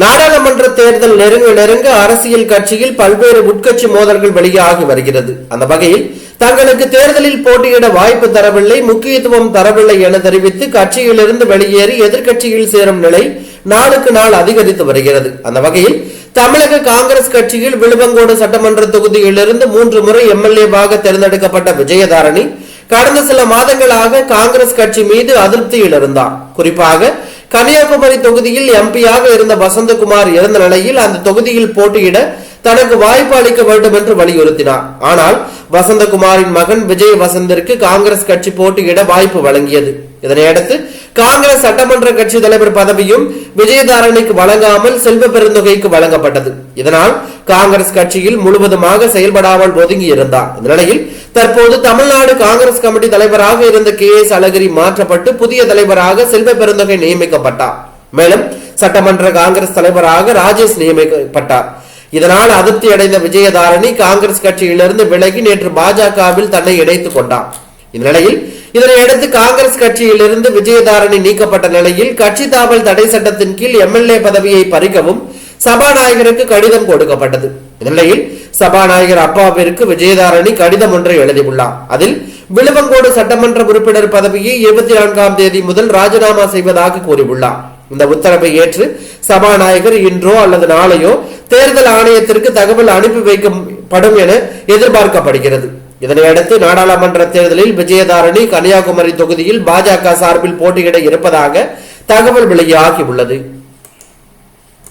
நாடாளுமன்ற தேர்தல் நெருங்க நெருங்க அரசியல் கட்சியில் பல்வேறு உட்கட்சி மோதல்கள் வெளியாகி வருகிறது. அந்த வகையில் தங்களுக்கு தேர்தலில் போட்டியிட வாய்ப்பு தரவில்லை முக்கியத்துவம் தரவில்லை என தெரிவித்து கட்சியிலிருந்து வெளியேறி எதிர்கட்சியில் சேரும் நிலை நாளுக்கு நாள் அதிகரித்து வருகிறது. அந்த வகையில் தமிழக காங்கிரஸ் கட்சியில் விழுவங்கோடு சட்டமன்ற தொகுதியிலிருந்து மூன்று முறை எம்எல்ஏவாக தேர்ந்தெடுக்கப்பட்ட விஜயதாரணி கடந்த சில மாதங்களாக காங்கிரஸ் கட்சி மீது அதிருப்தியில் இருந்தார். குறிப்பாக கன்னியாகுமரி தொகுதியில் எம்பியாக இருந்த வசந்தகுமார் இருந்த நிலையில் அந்த தொகுதியில் போட்டியிட தனக்கு வாய்ப்பு அளிக்க வேண்டும் என்று வலியுறுத்தினார். ஆனால் வசந்தகுமாரின் மகன் விஜய் வசந்திற்கு காங்கிரஸ் கட்சி போட்டியிட வாய்ப்பு வழங்கியது. இதனையடுத்து காங்கிரஸ் சட்டமன்ற கட்சி தலைவர் பதவியும் விஜயதாரணிக்கு வழங்காமல் செல்வ பெருந்தொகைக்கு வழங்கப்பட்டது. இதனால் காங்கிரஸ் கட்சியில் முழுவதுமாக செயல்படாமல் ஒதுங்கி இருந்தார் இந்த நிலையில் தற்போது தமிழ்நாடு காங்கிரஸ் கமிட்டி தலைவராக இருந்த கே எஸ் அழகிரி மாற்றப்பட்டு புதிய தலைவராக செல்வ பெருந்தொகை நியமிக்கப்பட்டார். மேலும் சட்டமன்ற காங்கிரஸ் தலைவராக ராஜேஷ் நியமிக்கப்பட்டார். இதனால் அதிருப்தி அடைந்த விஜயதாரணி காங்கிரஸ் கட்சியிலிருந்து விலகி நேற்று பாஜகவில் தன்னை இணைத்துக் கொண்டார். இந்நிலையில் இதனையடுத்து காங்கிரஸ் கட்சியிலிருந்து விஜயதாரணி நீக்கப்பட்ட நிலையில் கட்சி தாவல் தடை சட்டத்தின் கீழ் எம்எல்ஏ பதவியை பறிக்கவும் சபாநாயகருக்கு கடிதம் கொடுக்கப்பட்டது. இந்நிலையில் சபாநாயகர் அப்பாவிற்கு விஜயதாரணி கடிதம் ஒன்றை எழுதியுள்ளார். அதில் விழுவங்கோடு சட்டமன்ற உறுப்பினர் பதவியை இருபத்தி நான்காம் தேதி முதல் ராஜினாமா செய்வதாக கூறியுள்ளார். இந்த உத்தரவை ஏற்று சபாநாயகர் இன்றோ அல்லது நாளையோ தேர்தல் ஆணையத்திற்கு தகவல் அனுப்பி வைக்கப்படும் என எதிர்பார்க்கப்படுகிறது. இதனையடுத்து நாடாளுமன்ற தேர்தலில் விஜயதாரணி கன்னியாகுமரி தொகுதியில் பாஜக சார்பில் போட்டியிட இருப்பதாக தகவல் வெளியாகி உள்ளது